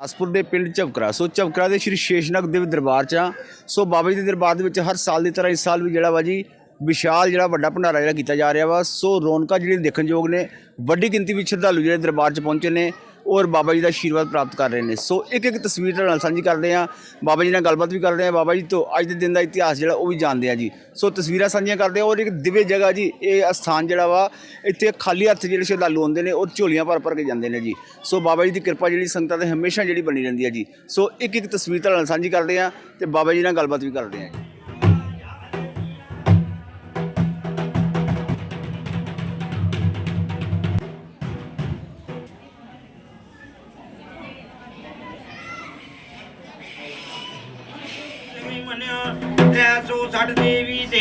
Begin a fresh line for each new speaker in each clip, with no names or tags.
ਆਸਪੁਰ ਦੇ ਪਿੰਡ ਝਵਕਰਾ। ਸੋ ਝਵਕਰਾ ਦੇ ਸ਼੍ਰੀ ਸ਼ੇਸ਼ਨਾਗ ਦੇਵ ਦਰਬਾਰ ਚ ਆ। ਸੋ ਬਾਬਾ ਜੀ ਦੇ ਦਰਬਾਰ ਦੇ ਵਿੱਚ ਹਰ ਸਾਲ ਦੀ ਤਰ੍ਹਾਂ ਇਸ ਸਾਲ ਵੀ ਜਿਹੜਾ ਵਾ ਜੀ, ਵਿਸ਼ਾਲ ਜਿਹੜਾ ਵੱਡਾ ਭੰਡਾਰਾ ਜਿਹੜਾ ਕੀਤਾ ਜਾ ਰਿਹਾ ਵਾ। ਸੋ ਰੌਣਕਾਂ ਜਿਹੜੀਆਂ ਦੇਖਣਯੋਗ ਨੇ, ਵੱਡੀ ਗਿਣਤੀ ਵਿੱਚ ਸ਼ਰਧਾਲੂ ਜਿਹੜੇ ਦਰਬਾਰ 'ਚ ਪਹੁੰਚੇ ਨੇ। ਔਰ ਬਾਬਾ ਜੀ ਦਾ ਆਸ਼ੀਰਵਾਦ ਪ੍ਰਾਪਤ ਕਰ ਰਹੇ ਨੇ। ਸੋ ਇੱਕ ਇੱਕ ਤਸਵੀਰ ਤੁਹਾਡੇ ਨਾਲ ਸਾਂਝੀ ਕਰਦੇ ਆ ਬਾਬਾ ਜੀ ਨਾਲ ਗੱਲਬਾਤ ਵੀ ਕਰਦੇ ਆ ਬਾਬਾ ਜੀ, ਤੋਂ ਅੱਜ ਦੇ ਦਿਨ ਦਾ ਇਤਿਹਾਸ ਜਿਹੜਾ ਉਹ ਵੀ ਜਾਣਦੇ ਆ ਜੀ। ਸੋ ਤਸਵੀਰਾਂ ਸਾਂਝੀਆਂ ਕਰਦੇ ਆ ਔਰ ਇੱਕ ਦਿव्य ਜਗ੍ਹਾ ਜੀ, ਇਹ ਅਸਥਾਨ ਜਿਹੜਾ ਵਾ, ਇੱਥੇ ਖਾਲੀ ਹੱਥ ਜਿਹੜੇ ਸ਼ਰਧਾਲੂ ਆਉਂਦੇ ਨੇ ਔਰ ਝੋਲੀਆਂ ਭਰ ਭਰ ਕੇ ਜਾਂਦੇ ਨੇ ਜੀ। ਸੋ ਬਾਬਾ ਜੀ ਦੀ ਕਿਰਪਾ ਜਿਹੜੀ ਸੰਗਤਾਂ ਤੇ ਹਮੇਸ਼ਾ ਜਿਹੜੀ ਬਣੀ ਰਹਿੰਦੀ ਹੈ ਜੀ। ਸੋ ਇੱਕ ਇੱਕ ਤਸਵੀਰ ਤੁਹਾਡੇ ਨਾਲ ਸਾਂਝੀ ਕਰਦੇ ਆ ਤੇ ਬਾਬਾ ਜੀ ਨਾਲ ਗੱਲਬਾਤ ਵੀ ਕਰਦੇ ਆ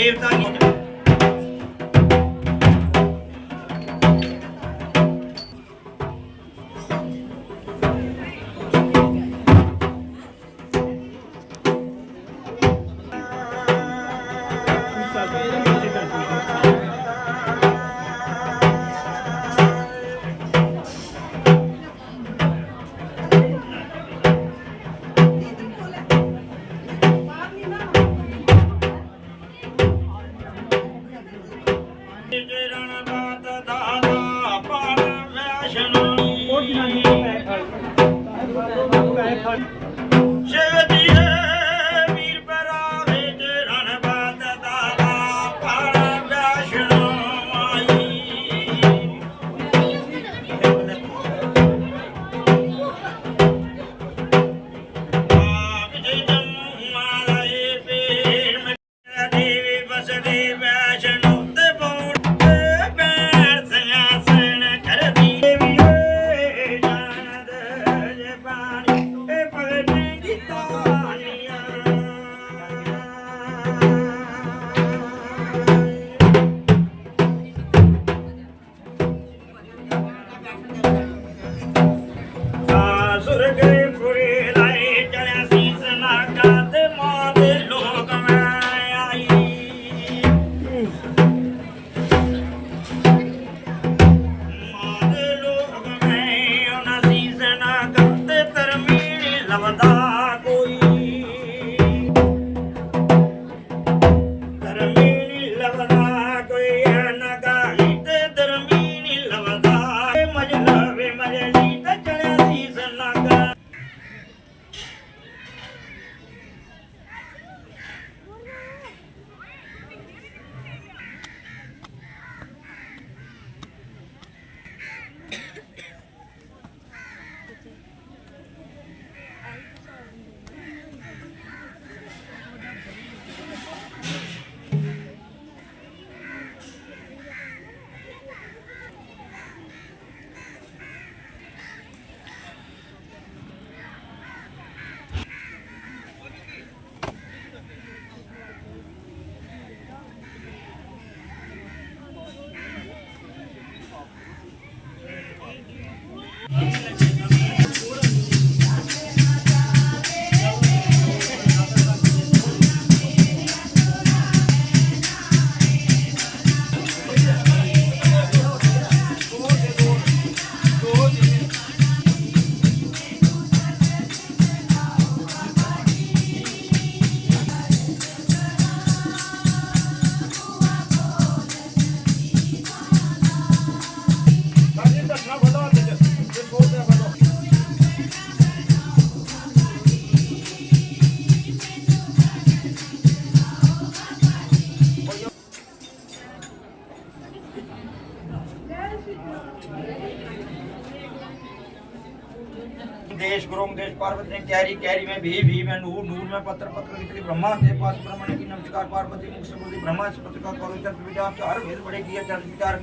ਦੇਵੀ ਦੇਵਤਾ ਕੀ पार्वती ने कैरी कैरी में भी भी में नूर नूर में पत्र पत्र निकली ब्रह्मा के पास ब्रह्मण की नमस्कार पार्वती मुख से बोली ब्रह्मा से पत्र का करो चर्च विचार चार भेद बड़े किया चर्च विचार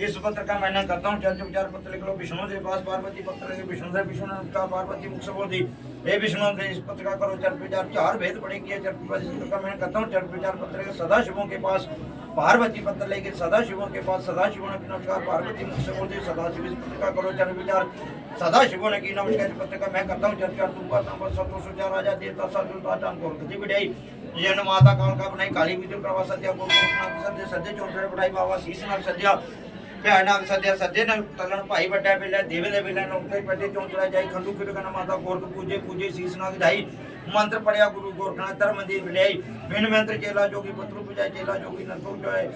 इस पत्र का मैंने करता हूँ चर्च विचार पत्र लिख लो विष्णु के पास पार्वती पत्र लिखे विष्णु से विष्णु नमस्कार पार्वती मुख से बोली हे विष्णु से इस पत्र का करो चर्च विचार चार भेद बड़े किया चर्च विचार इस पत्र का मैंने करता हूँ चर्च विचार पत्र लिखे सदा शिवों के पास पार्वती पत्र लेके सदा शिवों के पास सदा शिवों ने की नमस्कार पार्वती मुख से बोलती सदा शिव इस पत्र का करो चर्च विचार सदा शिवों ने की नमस्कार इस पत्र का मैं करता हूँ चर्चा तुम नंबर सतो सुचार राजा देवता सर्वता टान को गति बिठाई जन माता काल का बनाई काली विद्युत प्रभा सत्या को सत्य सत्य चौथे बढ़ाई बाबा शीश नाग सत्या ભયાનક સદ્ય સદ્યના તલણ પાઈ બટા પેલા દેવેલે પેલા ઉઠાઈ પટે ચોંચડા જાય ખંડુ કીટકના માતા ગોરખ પૂજે પૂજે શીશનાથ જાય ਮੰਤਰ ਪੜਿਆ ਗੁਰੂ ਗੋਰਖਨਾਥ ਧਰਮ ਦੀ ਵਿਲਿਆਈ, ਬਿਨ ਮੰਤਰ ਚੇਲਾ ਜੋਗੀ ਪਤਰੂ ਪੁਜਾਇ ਚੇਲਾ ਜੋਗੀ ਨਥੋ ਜਾਏ।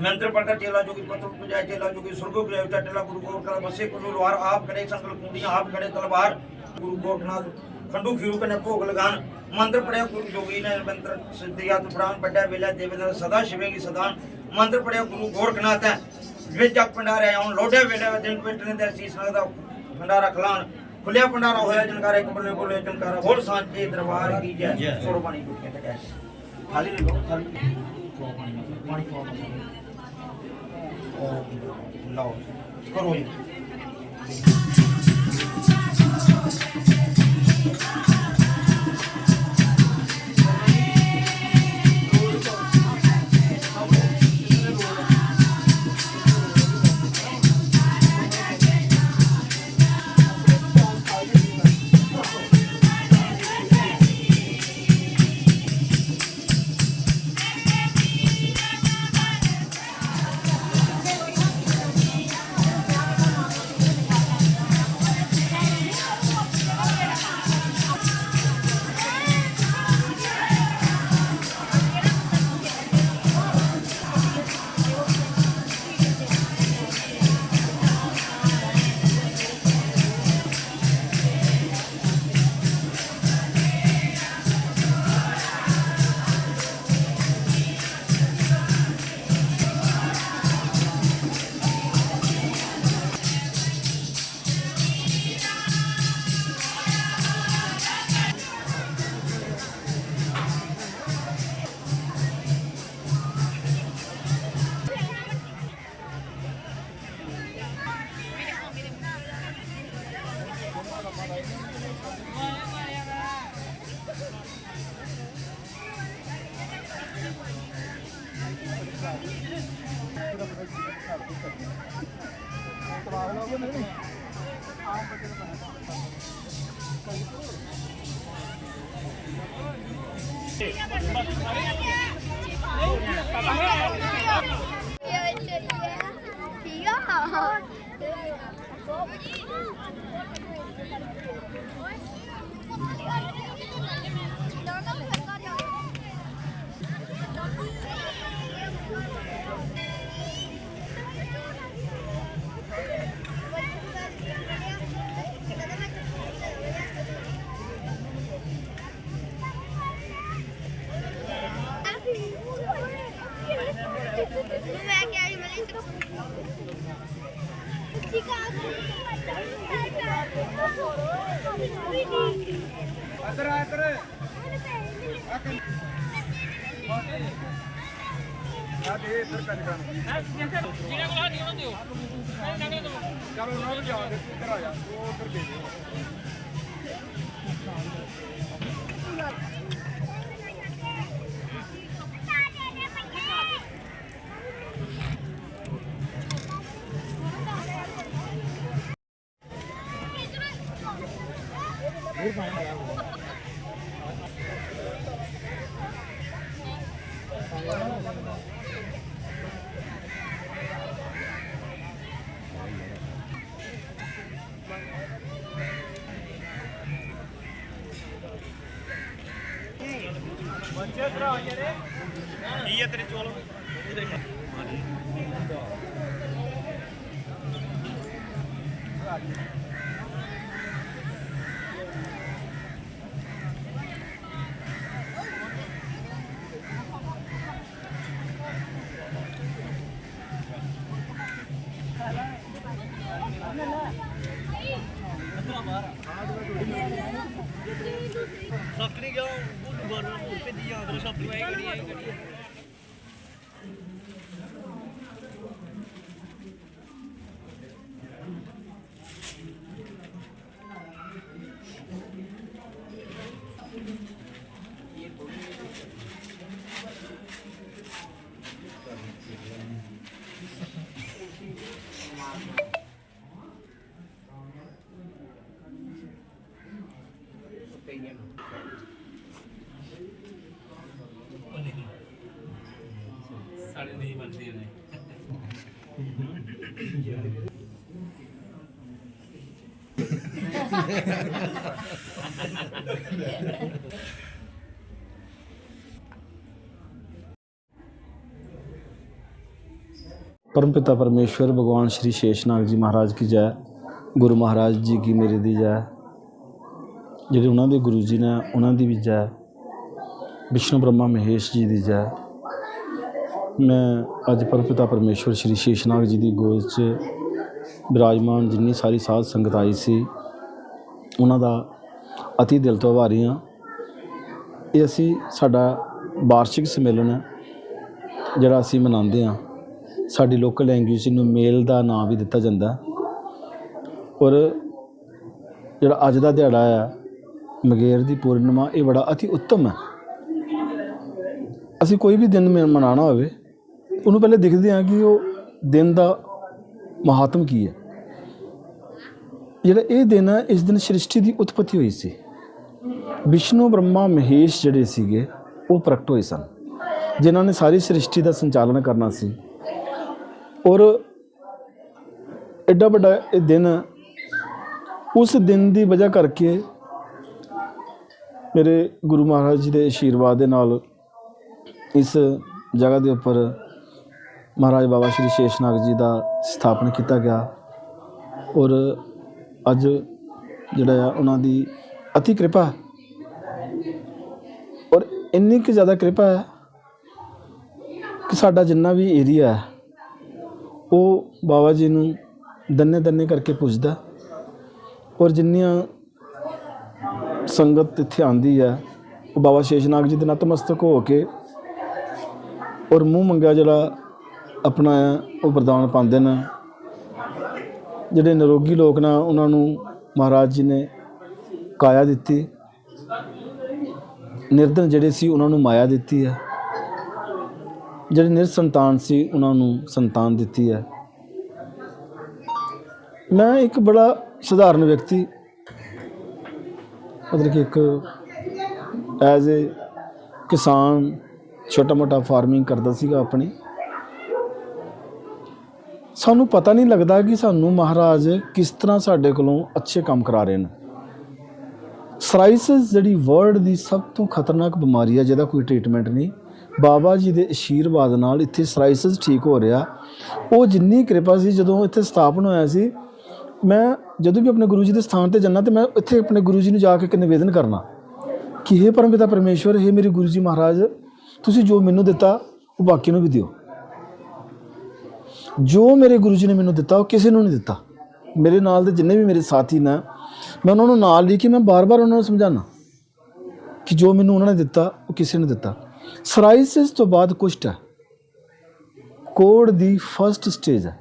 ਮੰਤਰ ਪੜਕਾ ਚੇਲਾ ਜੋਗੀ ਪਤਰੂ ਪੁਜਾਇ ਚੇਲਾ ਜੋਗੀ ਸੁਰਗੋ ਗ੍ਰਹਿ ਟਟਲਾ ਗੁਰੂ ਗੋਰਖਨਾਥ ਬਸੇ ਕੁਲੂ ਲੋਹਾਰ, ਆਪ ਕਰੇ ਸੰਕਲ ਕੁੰਡੀਆਂ, ਆਪ ਕਰੇ ਤਲਵਾਰ। ਗੁਰੂ ਗੋਰਖਨਾਥ ਖੰਡੂ ਖੀਰੂ ਕਨੇ ਭੋਗ ਲਗਾਨ। ਮੰਤਰ ਪੜਿਆ ਗੁਰੂ ਜੋਗੀ ਨੇ ਮੰਤਰ ਸਿੱਧਿਆ ਤੁਫਰਾਨ ਵੱਡਾ ਵੇਲਾ ਦੇਵੇਂਦਰ ਸਦਾ ਸ਼ਿਵੇਗੀ ਸਦਾਨ। ਮੰਤਰ ਪੜਿਆ ਗੁਰੂ ਗੋਰਖਨਾਥ ਹੈ ਵਿੱਚ ਭੰਡਾਰੇ ਆਉਣ ਲੋਡੇ ਵੇਲੇ ਦਿਨ ਪਿੰਟਨੇ ਦੇ ਸੀਸ ਲੱਗਦਾ ਭੰਡਾਰਾ ਖਲਾਣ ਖੁੱਲਿਆ ਭੰਡਾਰਾ ਹੋਇਆ ਜਨਕਾਰੇ ਕਬਲੇ ਬੋਲੇ ਜਨਕਾਰਾ ਬੋਲ ਸਾਂਚੇ ਦਰਬਾਰ ਕੀ ਜੈ? ਪਾਣੀ ਟੁੱਟੇ ਤੇ ਜੈ। ਖਾਲੀ ਲੈ ਲਓ ਖਾਲੀ ਪਾਣੀ ਪਾਓ ਲਓ ਕਰੋ ਜੀ।
ਠੀਕ ਆ
ਇੱਧਰ ਆ ਇੱਧਰ ਆ ਦੇ ਇੱਧਰ। ਕਰ ਕਰ ਚਲੋ ਉਹਨਾਂ ਨੂੰ ਜਾ ਦੇ ਇੱਧਰ ਆ ਜਾ ਉਹ ਉੱਧਰ ਦੇ ਕੀ ਹੈ ਤੇਰੇ ਚੋਲ ਨੌਕਰੀ ਕਿਉਂ ਦੇ
ਸਾਡੇ ਨਹੀਂ ਬਣਦੇ ਨੇ परमपिता परमेश्वर भगवान श्री शेषनाग जी महाराज की जय ਗੁਰੂ ਮਹਾਰਾਜ ਜੀ ਕੀ ਮੇਰੇ ਦੀ ਜੈ ਜਿਹੜੇ ਉਹਨਾਂ ਦੇ ਗੁਰੂ ਜੀ ਨੇ ਉਹਨਾਂ ਦੀ ਵੀ ਜੈ ਵਿਸ਼ਨੂੰ ਬ੍ਰਹਮਾ ਮਹੇਸ਼ ਜੀ ਦੀ ਜੈ ਮੈਂ ਅੱਜ ਪਰਮਪਿਤਾ ਪਰਮੇਸ਼ਵਰ ਸ਼੍ਰੀ ਸ਼ੇਸ਼ਨਾਗ ਜੀ ਦੀ ਗੋਦ 'ਚ ਬਿਰਾਜਮਾਨ ਜਿੰਨੀ ਸਾਰੀ ਸਾਧ ਸੰਗਤ ਆਈ ਸੀ ਉਹਨਾਂ ਦਾ ਅਤੀ ਦਿਲ ਤੋਂ ਆਭਾਰੀ ਹਾਂ। ਇਹ ਅਸੀਂ ਸਾਡਾ ਵਾਰਸ਼ਿਕ ਸੰਮੇਲਨ ਹੈ, ਜਿਹੜਾ ਅਸੀਂ ਮਨਾਉਂਦੇ ਹਾਂ। ਸਾਡੀ ਲੋਕਲ ਲੈਂਗੁਏਜ ਨੂੰ ਮੇਲ ਦਾ ਨਾਮ ਵੀ ਦਿੱਤਾ ਜਾਂਦਾ ਔਰ ਜਿਹੜਾ ਅੱਜ ਦਾ ਦਿਹਾੜਾ ਆ ਮਗੇਰ ਦੀ ਪੂਰਨਿਮਾ, ਇਹ ਬੜਾ ਅਤੀ ਉੱਤਮ ਹੈ। ਅਸੀਂ ਕੋਈ ਵੀ ਦਿਨ ਮ- ਮਨਾਉਣਾ ਹੋਵੇ, ਉਹਨੂੰ ਪਹਿਲੇ ਦੇਖਦੇ ਹਾਂ ਕਿ ਉਹ ਦਿਨ ਦਾ ਮਹਾਤਮ ਕੀ ਹੈ। ਜਿਹੜਾ ਇਹ ਦਿਨ ਹੈ ਇਸ ਦਿਨ ਸ੍ਰਿਸ਼ਟੀ ਦੀ ਉਤਪਤੀ ਹੋਈ ਸੀ। ਵਿਸ਼ਨੂੰ, ਬ੍ਰਹਮਾ, ਮਹੇਸ਼ ਜਿਹੜੇ ਸੀਗੇ, ਉਹ ਪ੍ਰਗਟ ਹੋਏ ਸਨ। ਜਿਨ੍ਹਾਂ ਨੇ ਸਾਰੀ ਸ੍ਰਿਸ਼ਟੀ ਦਾ ਸੰਚਾਲਨ ਕਰਨਾ ਸੀ। ਔਰ ਐਡਾ ਵੱਡਾ ਇਹ ਦਿਨ ਉਸ ਦਿਨ ਦੀ ਵਜ੍ਹਾ ਕਰਕੇ ਮੇਰੇ ਗੁਰੂ ਮਹਾਰਾਜ ਜੀ ਦੇ ਆਸ਼ੀਰਵਾਦ ਦੇ ਨਾਲ ਇਸ ਜਗ੍ਹਾ ਦੇ ਉੱਪਰ ਮਹਾਰਾਜ ਬਾਬਾ ਸ਼੍ਰੀ ਸ਼ੇਸ਼ਨਾਗ ਜੀ ਦਾ ਸਥਾਪਨ ਕੀਤਾ ਗਿਆ। ਔਰ ਅੱਜ ਜਿਹੜਾ ਆ, ਉਹਨਾਂ ਦੀ ਅਤੀ ਕਿਰਪਾ। ਔਰ ਇੰਨੀ ਕੁ ਜ਼ਿਆਦਾ ਕਿਰਪਾ ਹੈ ਕਿ ਸਾਡਾ ਜਿੰਨਾ ਵੀ ਏਰੀਆ ਹੈ ਉਹ ਬਾਬਾ ਜੀ ਨੂੰ ਦੰਨੇ ਦੰਨੇ ਕਰਕੇ ਪੁੱਜਦਾ। ਔਰ ਜਿੰਨੀਆਂ ਸੰਗਤ ਇੱਥੇ ਆਂਦੀ ਹੈ ਉਹ ਬਾਬਾ ਸ਼ੇਸ਼ਨਾਗ ਜੀ ਦੇ ਨਤਮਸਤਕ ਹੋ ਕੇ ਔਰ ਮੂੰਹ ਮੰਗਿਆ ਜਿਹੜਾ ਆਪਣਾ ਹੈ ਉਹ ਵਰਦਾਨ ਪਾਉਂਦੇ ਨੇ। ਜਿਹੜੇ ਨਿਰੋਗੀ ਲੋਕ ਨੇ, ਉਹਨਾਂ ਨੂੰ ਮਹਾਰਾਜ ਜੀ ਨੇ ਕਾਇਆ ਦਿੱਤੀ। ਨਿਰਧਨ ਜਿਹੜੇ ਸੀ, ਉਹਨਾਂ ਨੂੰ ਮਾਇਆ ਦਿੱਤੀ ਹੈ। ਜਿਹੜੇ ਨਿਰਸੰਤਾਨ ਸੀ, ਉਹਨਾਂ ਨੂੰ ਸੰਤਾਨ ਦਿੱਤੀ ਹੈ। ਮੈਂ ਇੱਕ ਬੜਾ ਸਧਾਰਨ ਵਿਅਕਤੀ, ਮਤਲਬ ਕਿ ਇੱਕ ਐਜ਼ ਏ ਕਿਸਾਨ ਛੋਟਾ ਮੋਟਾ ਫਾਰਮਿੰਗ ਕਰਦਾ ਸੀਗਾ ਆਪਣੀ। ਸਾਨੂੰ ਪਤਾ ਨਹੀਂ ਲੱਗਦਾ ਕਿ ਸਾਨੂੰ ਮਹਾਰਾਜ ਕਿਸ ਤਰ੍ਹਾਂ ਸਾਡੇ ਕੋਲੋਂ ਅੱਛੇ ਕੰਮ ਕਰਾ ਰਹੇ ਨੇ। ਸਰਾਈਸਿਸ ਜਿਹੜੀ ਵਰਲਡ ਦੀ ਸਭ ਤੋਂ ਖਤਰਨਾਕ ਬਿਮਾਰੀ ਹੈ ਜਿਹਦਾ ਕੋਈ ਟ੍ਰੀਟਮੈਂਟ ਨਹੀਂ, ਬਾਬਾ ਜੀ ਦੇ ਅਸ਼ੀਰਵਾਦ ਨਾਲ ਇੱਥੇ ਸਰਾਈਸਿਸ ਠੀਕ ਹੋ ਰਿਹਾ। ਉਹ ਜਿੰਨੀ ਕਿਰਪਾ ਸੀ, ਜਦੋਂ ਇੱਥੇ ਸਥਾਪਨ ਹੋਇਆ ਸੀ, ਮੈਂ ਜਦੋਂ ਵੀ ਆਪਣੇ ਗੁਰੂ ਜੀ ਦੇ ਸਥਾਨ ਤੇ ਜੰਨਾ ਤੇ ਮੈਂ ਇੱਥੇ ਆਪਣੇ ਗੁਰੂ ਜੀ ਨੂੰ ਜਾ ਕੇ ਇੱਕ ਨਿਵੇਦਨ ਕਰਨਾ, ਕਿ हे ਪਰਮਪਿਤਾ ਪਰਮੇਸ਼ਵਰ हे ਮੇਰੇ ਗੁਰੂ ਜੀ ਮਹਾਰਾਜ, ਤੁਸੀਂ ਜੋ ਮੈਨੂੰ ਦਿੱਤਾ, ਉਹ ਬਾਕੀ ਨੂੰ ਵੀ ਦਿਓ। ਜੋ ਮੇਰੇ ਗੁਰੂ ਜੀ ਨੇ ਮੈਨੂੰ ਦਿੱਤਾ, ਉਹ ਕਿਸੇ ਨੂੰ ਨਹੀਂ ਦਿੱਤਾ। ਮੇਰੇ ਨਾਲ ਦੇ ਜਿੰਨੇ ਵੀ ਮੇਰੇ ਸਾਥੀ ਨੇ, ਮੈਂ ਉਹਨਾਂ ਨੂੰ ਨਾਲ ਲਈ ਕੇ ਮੈਂ ਬਾਰ-ਬਾਰ ਉਹਨਾਂ ਨੂੰ ਸਮਝਾਣਾ ਕਿ ਜੋ ਮੈਨੂੰ ਉਹਨਾਂ ਨੇ ਦਿੱਤਾ, ਉਹ ਕਿਸੇ ਨੇ ਦਿੱਤਾ। ਸਰਾਈਸਿਸ ਤੋਂ ਬਾਅਦ ਕੁਸ਼ਟ ਹੈ। ਕੋੜ ਦੀ ਫਰਸਟ ਸਟੇਜ ਹੈ।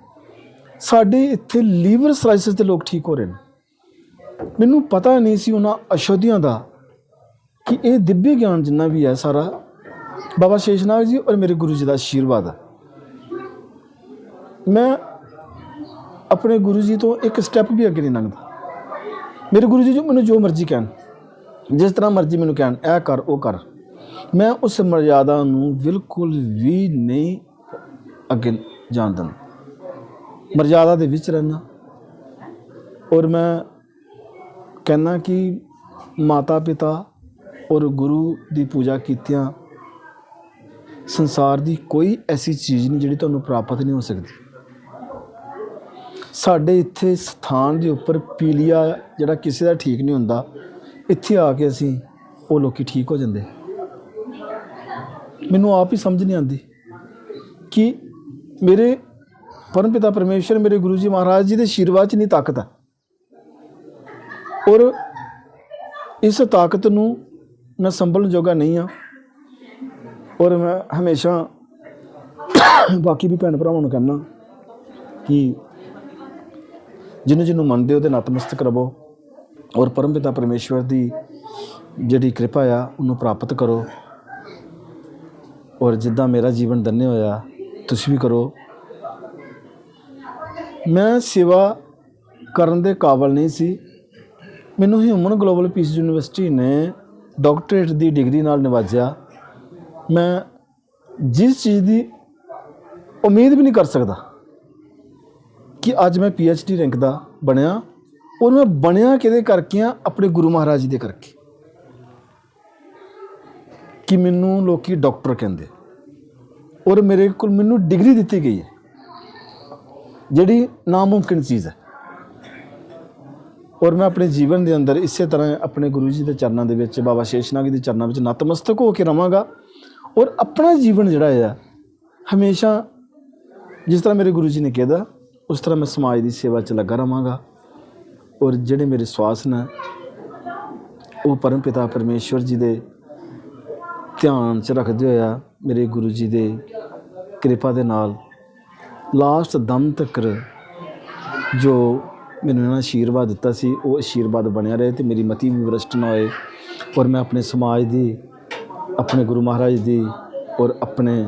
ਸਾਡੇ ਇੱਥੇ ਲੀਵਰ ਸਰਾਈਸਿਸ ਦੇ ਲੋਕ ਠੀਕ ਹੋ ਰਹੇ ਨੇ। ਮੈਨੂੰ ਪਤਾ ਨਹੀਂ ਸੀ ਉਹਨਾਂ ਅਸ਼ੋਧੀਆਂ ਦਾ ਕਿ ਇਹ ਦਿव्य ਗਿਆਨ ਜਿੰਨਾ ਵੀ ਹੈ ਸਾਰਾ। ਬਾਬਾ ਸ਼ੇਸ਼ਨਾਗ ਜੀ ਔਰ ਮੇਰੇ ਗੁਰੂ ਜੀ ਦਾ ਆਸ਼ੀਰਵਾਦ ਹੈ। ਮੈਂ ਆਪਣੇ ਗੁਰੂ ਜੀ ਤੋਂ ਇੱਕ ਸਟੈਪ ਵੀ ਅੱਗੇ ਨਹੀਂ ਲੰਘਦਾ। ਮੇਰੇ ਗੁਰੂ ਜੀ ਜੋ ਮੈਨੂੰ ਜੋ ਮਰਜ਼ੀ ਕਹਿਣ, ਜਿਸ ਤਰ੍ਹਾਂ ਮਰਜ਼ੀ ਮੈਨੂੰ ਕਹਿਣ, ਇਹ ਕਰ, ਉਹ ਕਰ। ਮੈਂ ਉਸ ਮਰਜ਼ਾਦਾ ਨੂੰ ਬਿਲਕੁਲ ਵੀ ਨਹੀਂ ਅੱਗੇ ਜਾਣ ਦਿੰਦਾ। ਮਰਜ਼ਾਦਾ ਦੇ ਵਿੱਚ ਰਹਿਣਾ ਔਰ ਮੈਂ ਕਹਿੰਦਾ ਕਿ ਮਾਤਾ ਪਿਤਾ ਔਰ ਗੁਰੂ ਦੀ ਪੂਜਾ ਕੀਤਿਆਂ ਸੰਸਾਰ ਦੀ ਕੋਈ ਐਸੀ ਚੀਜ਼ ਨਹੀਂ ਜਿਹੜੀ ਤੁਹਾਨੂੰ ਪ੍ਰਾਪਤ ਨਹੀਂ ਹੋ ਸਕਦੀ। ਸਾਡੇ ਇੱਥੇ ਸਥਾਨ ਦੇ ਉੱਪਰ ਪੀਲੀਆ ਜਿਹੜਾ ਕਿਸੇ ਦਾ ਠੀਕ ਨਹੀਂ ਹੁੰਦਾ, ਇੱਥੇ ਆ ਕੇ ਅਸੀਂ ਉਹ ਲੋਕੀ ਠੀਕ ਹੋ ਜਾਂਦੇ। ਮੈਨੂੰ ਆਪ ਹੀ ਸਮਝ ਨਹੀਂ ਆਉਂਦੀ ਕਿ ਮੇਰੇ ਪਰਮ ਪਿਤਾ ਪਰਮੇਸ਼ਰ ਮੇਰੇ ਗੁਰੂ ਜੀ ਮਹਾਰਾਜ ਜੀ ਦੇ ਆਸ਼ੀਰਵਾਦ 'ਚ ਨਹੀਂ ਤਾਕਤ ਹੈ ਔਰ ਇਸ ਤਾਕਤ ਨੂੰ ਮੈਂ ਸੰਭਲਣ ਜੋਗਾ ਨਹੀਂ ਆ। ਔਰ ਮੈਂ ਹਮੇਸ਼ਾ ਬਾਕੀ ਵੀ ਭੈਣ ਭਰਾਵਾਂ ਨੂੰ ਕਹਿੰਦਾ ਕਿ ਜਿਹਨੂੰ ਜਿਹਨੂੰ ਮੰਨਦੇ ਹੋ ਤੇ ਨਤਮਸਤਕ ਰਵੋ ਔਰ ਪਰਮਪਿਤਾ ਪਰਮੇਸ਼ਵਰ ਦੀ ਜਿਹੜੀ ਕਿਰਪਾ ਆ, ਉਹਨੂੰ ਪ੍ਰਾਪਤ ਕਰੋ। ਔਰ ਜਿੱਦਾਂ ਮੇਰਾ ਜੀਵਨ ਧੰਨੇ ਹੋਇਆ, ਤੁਸੀਂ ਵੀ ਕਰੋ। ਮੈਂ ਸੇਵਾ ਕਰਨ ਦੇ ਕਾਬਲ ਨਹੀਂ ਸੀ। ਮੈਨੂੰ ਹਿਊਮਨ ਗਲੋਬਲ ਪੀਸ ਯੂਨੀਵਰਸਿਟੀ ਨੇ ਡਾਕਟਰੇਟ ਦੀ ਡਿਗਰੀ ਨਾਲ ਨਿਵਾਜਿਆ। ਮੈਂ ਜਿਸ ਚੀਜ਼ ਦੀ ਉਮੀਦ ਵੀ ਨਹੀਂ ਕਰ ਸਕਦਾ। ਕਿ ਅੱਜ ਮੈਂ ਡੀ ਰੈਂਕ ਦਾ ਬਣਿਆ, ਔਰ ਮੈਂ ਬਣਿਆ ਕਿਹਦੇ ਕਰਕੇ ਆ? ਆਪਣੇ ਗੁਰੂ ਮਹਾਰਾਜ ਜੀ ਦੇ ਕਰਕੇ। ਕਿ ਮੈਨੂੰ ਲੋਕੀ ਡਾਕਟਰ ਕਹਿੰਦੇ ਔਰ ਮੇਰੇ ਕੋਲ ਮੈਨੂੰ ਡਿਗਰੀ ਦਿੱਤੀ ਗਈ ਹੈ, ਜਿਹੜੀ ਨਾਮੁਮਕਿਨ ਚੀਜ਼ ਹੈ। ਔਰ ਮੈਂ ਆਪਣੇ ਜੀਵਨ ਦੇ ਅੰਦਰ ਇਸੇ ਤਰ੍ਹਾਂ ਆਪਣੇ ਗੁਰੂ ਜੀ ਦੇ ਚਰਨਾਂ ਦੇ ਵਿੱਚ, ਬਾਬਾ ਸ਼ੇਸ਼ਨਾਗ ਜੀ ਦੇ ਚਰਨਾਂ ਵਿੱਚ ਨਤਮਸਤਕ ਹੋ ਕੇ ਰਵਾਂਗਾ, ਔਰ ਆਪਣਾ ਜੀਵਨ ਜਿਹੜਾ ਆ, ਹਮੇਸ਼ਾ ਜਿਸ ਤਰ੍ਹਾਂ ਮੇਰੇ ਗੁਰੂ ਜੀ ਨੇ ਕਿਹਾ ਉਸ ਤਰ੍ਹਾਂ ਮੈਂ ਸਮਾਜ ਦੀ ਸੇਵਾ 'ਚ ਲੱਗਾ ਰਵਾਂਗਾ ਔਰ ਜਿਹੜੇ ਮੇਰੇ ਸਵਾਸ ਨੇ, ਉਹ ਪਰਮ ਪਿਤਾ ਪਰਮੇਸ਼ਵਰ ਜੀ ਦੇ ਧਿਆਨ 'ਚ ਰੱਖਦੇ ਹੋਇਆ ਮੇਰੇ ਗੁਰੂ ਜੀ ਦੇ ਕਿਰਪਾ ਦੇ ਨਾਲ ਲਾਸਟ ਦਮ ਤੱਕ ਜੋ ਮੈਨੂੰ ਇਹਨਾਂ ਨੇ ਆਸ਼ੀਰਵਾਦ ਦਿੱਤਾ ਸੀ, ਉਹ ਆਸ਼ੀਰਵਾਦ ਬਣਿਆ ਰਹੇ ਤੇ ਮੇਰੀ ਮਤੀ ਵੀ ਵਰਸਟ ਨਾ ਹੋਏ ਔਰ ਮੈਂ ਆਪਣੇ ਸਮਾਜ ਦੀ, ਆਪਣੇ ਗੁਰੂ ਮਹਾਰਾਜ ਦੀ ਔਰ ਆਪਣੇ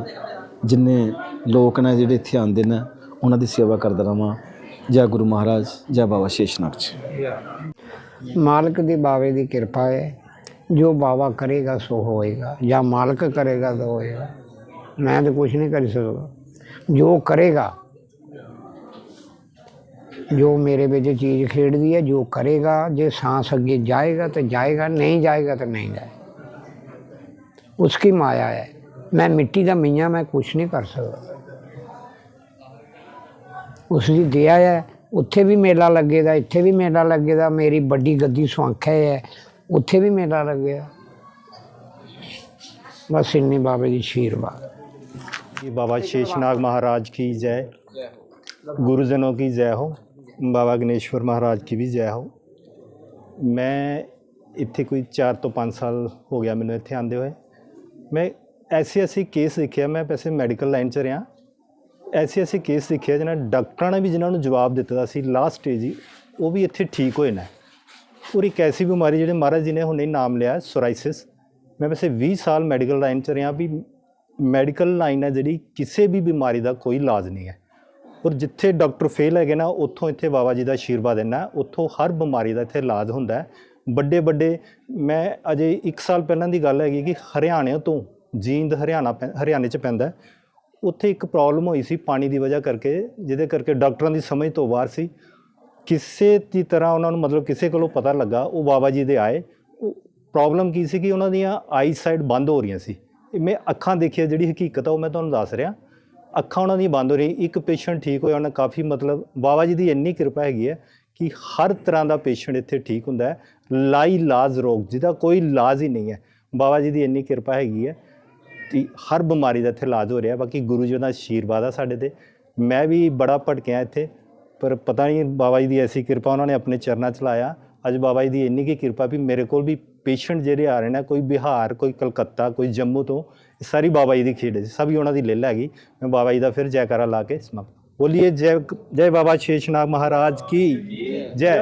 ਜਿੰਨੇ ਲੋਕ ਨੇ ਜਿਹੜੇ ਇੱਥੇ ਆਉਂਦੇ ਨੇ ਉਹਨਾਂ ਦੀ ਸੇਵਾ ਕਰਦਾ ਰਵਾਂ ਜੈ ਗੁਰੂ ਮਹਾਰਾਜ, ਜੈ ਬਾਵਾ ਸ਼ੇਸ਼ਨਾਗ ਜੀ।
ਮਾਲਕ ਦੀ ਬਾਵੇ ਦੀ ਕਿਰਪਾ ਹੈ। ਜੋ ਬਾਵਾ ਕਰੇਗਾ, ਸੋ ਹੋਏਗਾ। ਜਾਂ ਮਾਲਕ ਕਰੇਗਾ ਤਾਂ ਹੋਏਗਾ। ਮੈਂ ਤਾਂ ਕੁਝ ਨਹੀਂ ਕਰੀ ਸਕਦਾ। ਜੋ ਕਰੇਗਾ, ਜੋ ਮੇਰੇ ਵਿੱਚ ਚੀਜ਼ ਖੇਡਦੀ ਹੈ, ਜੋ ਕਰੇਗਾ, ਜੇ ਸਾਹ ਅੱਗੇ ਜਾਏਗਾ ਤਾਂ ਜਾਏਗਾ, ਨਹੀਂ ਜਾਏਗਾ ਤਾਂ ਨਹੀਂ ਜਾਏਗਾ। ਉਸकी ਮਾਇਆ ਹੈ। ਮੈਂ ਮਿੱਟੀ ਦਾ ਮੀਆਂ ਮੈਂ ਕੁਝ ਨਹੀਂ ਕਰ ਸਕਦਾ। ਉਸ ਦੀ ਦਇਆ ਹੈ ਉੱਥੇ ਵੀ ਮੇਲਾ ਲੱਗੇਗਾ ਇੱਥੇ ਵੀ ਮੇਲਾ ਲੱਗੇਗਾ ਮੇਰੀ ਵੱਡੀ ਗੱਦੀ ਸੁਆਂਖਿਆ ਹੈ ਉੱਥੇ ਵੀ ਮੇਲਾ ਲੱਗੇਗਾ ਬਸ ਇੰਨੀ ਬਾਬੇ ਦੀ ਆਸ਼ੀਰਵਾਦ
कि बाबा शेषनाग महाराज की जय गुरुजनों की जय हो ਬਾਬਾ ਗਣੇਸ਼ਵਰ ਮਹਾਰਾਜ ਕੀ ਵੀ ਜੈ ਹੋ ਮੈਂ ਇੱਥੇ ਕੋਈ 4 ਤੋਂ 5 ਸਾਲ ਹੋ ਗਿਆ ਮੈਨੂੰ ਇੱਥੇ ਆਂਦੇ ਹੋਏ ਮੈਂ ਐਸੇ ਐਸੇ ਕੇਸ ਦੇਖਿਆ ਮੈਂ ਵੈਸੇ ਮੈਡੀਕਲ ਲਾਈਨ 'ਚ ਰਿਹਾ ਐਸੇ ਐਸੇ ਕੇਸ ਦੇਖਿਆ ਜਿਹਨਾਂ ਡਾਕਟਰਾਂ ਨੇ ਵੀ ਜਿਨ੍ਹਾਂ ਨੂੰ ਜਵਾਬ ਦਿੱਤਾ ਸੀ ਲਾਸਟ ਸਟੇਜ ਹੀ ਉਹ ਵੀ ਇੱਥੇ ਠੀਕ ਹੋਏ ਨੇ। ਔਰ ਇੱਕ ਐਸੀ ਬਿਮਾਰੀ ਜਿਹੜੇ ਮਹਾਰਾਜ ਜੀ ਨੇ ਹੁਣੇ ਨਾਮ ਲਿਆ ਸੋਰਾਇਸਿਸ ਮੈਂ ਵੈਸੇ 20 ਸਾਲ ਮੈਡੀਕਲ ਲਾਈਨ 'ਚ ਰਿਹਾ ਵੀ ਮੈਡੀਕਲ ਲਾਈਨ ਹੈ ਜਿਹੜੀ ਕਿਸੇ ਵੀ ਬਿਮਾਰੀ ਦਾ ਕੋਈ ਇਲਾਜ ਨਹੀਂ ਹੈ। ਔਰ ਜਿੱਥੇ ਡਾਕਟਰ ਫੇਲ ਹੈਗੇ ਨਾ ਉੱਥੋਂ ਇੱਥੇ ਬਾਬਾ ਜੀ ਦਾ ਆਸ਼ੀਰਵਾਦ ਇੰਨਾ ਹੈ, ਉੱਥੋਂ ਹਰ ਬਿਮਾਰੀ ਦਾ ਇੱਥੇ ਇਲਾਜ ਹੁੰਦਾ ਵੱਡੇ ਵੱਡੇ ਮੈਂ ਅਜੇ 1 ਸਾਲ ਪਹਿਲਾਂ ਦੀ ਗੱਲ ਹੈਗੀ ਕਿ ਹਰਿਆਣੇ ਤੋਂ ਜੀਂਦ ਹਰਿਆਣਾ ਪੈ- ਹਰਿਆਣੇ 'ਚ ਪੈਂਦਾ ਉੱਥੇ ਇੱਕ ਪ੍ਰੋਬਲਮ ਹੋਈ ਸੀ ਪਾਣੀ ਦੀ ਵਜ੍ਹਾ ਕਰਕੇ, ਜਿਹਦੇ ਕਰਕੇ ਡਾਕਟਰਾਂ ਦੀ ਸਮਝ ਤੋਂ ਬਾਹਰ ਸੀ। ਕਿਸੇ ਦੀ ਤਰ੍ਹਾਂ ਉਹਨਾਂ ਨੂੰ ਮਤਲਬ ਕਿਸੇ ਕੋਲੋਂ ਪਤਾ ਲੱਗਾ, ਉਹ ਬਾਬਾ ਜੀ ਦੇ ਆਏ। ਪ੍ਰੋਬਲਮ ਕੀ ਸੀ ਕਿ ਉਹਨਾਂ ਦੀਆਂ ਆਈ ਸਾਈਡ ਬੰਦ ਹੋ ਰਹੀਆਂ ਸੀ। ਇਹ ਮੈਂ ਅੱਖਾਂ ਦੇਖੀਆਂ, ਜਿਹੜੀ ਹਕੀਕਤ ਆ, ਉਹ ਮੈਂ ਤੁਹਾਨੂੰ ਦੱਸ ਰਿਹਾ। ਅੱਖਾਂ ਉਹਨਾਂ ਦੀਆਂ ਬੰਦ ਹੋ ਰਹੀ ਇੱਕ ਪੇਸ਼ੈਂਟ ਠੀਕ ਹੋਇਆ, ਉਹਨਾਂ ਕਾਫੀ ਮਤਲਬ, ਬਾਬਾ ਜੀ ਦੀ ਇੰਨੀ ਕਿਰਪਾ ਹੈਗੀ ਹੈ ਕਿ ਹਰ ਤਰ੍ਹਾਂ ਦਾ ਪੇਸ਼ੈਂਟ ਇੱਥੇ ਠੀਕ ਹੁੰਦਾ ਹੈ। ਲਾਈ ਲਾਜ਼ ਰੋਗ, ਜਿਹਦਾ ਕੋਈ ਲਾਜ਼ ਹੀ ਨਹੀਂ ਹੈ। ਬਾਬਾ ਜੀ ਦੀ ਇੰਨੀ ਕਿਰਪਾ ਹੈਗੀ ਹੈ। ਕਿ ਹਰ ਬਿਮਾਰੀ ਦਾ ਇੱਥੇ ਇਲਾਜ ਹੋ ਰਿਹਾ ਬਾਕੀ ਗੁਰੂ ਜੀ ਦਾ ਆਸ਼ੀਰਵਾਦ ਆ ਸਾਡੇ ਤੇ। ਮੈਂ ਵੀ ਬੜਾ ਭਟਕਿਆ ਇੱਥੇ ਪਰ ਪਤਾ ਨਹੀਂ ਬਾਬਾ ਜੀ ਦੀ ਐਸੀ ਕਿਰਪਾ ਉਹਨਾਂ ਨੇ ਆਪਣੇ ਚਰਨਾਂ 'ਚ ਲਾਇਆ। ਅੱਜ ਬਾਬਾ ਜੀ ਦੀ ਇੰਨੀ ਕੀ ਕਿਰਪਾ ਵੀ ਮੇਰੇ ਕੋਲ ਵੀ ਪੇਸ਼ੈਂਟ ਜਿਹੜੇ ਆ ਰਹੇ ਨੇ ਕੋਈ ਬਿਹਾਰ ਕੋਈ ਕਲਕੱਤਾ ਕੋਈ ਜੰਮੂ ਤੋਂ ਇਹ ਸਾਰੀ ਬਾਬਾ ਜੀ ਦੀ ਖੇਡ ਹੈ ਸਭੀ ਉਹਨਾਂ ਦੀ ਲਿਲ ਹੈਗੀ। ਮੈਂ ਬਾਬਾ ਜੀ ਦਾ ਫਿਰ ਜੈਕਾਰਾ ਲਾ ਕੇ ਸਮਾਪਤ। ਬੋਲੀਏ ਜੈ ਜੈ ਬਾਬਾ ਸ਼ੇਸ਼ਨਾਗ ਮਹਾਰਾਜ ਕੀ? ਜੈ।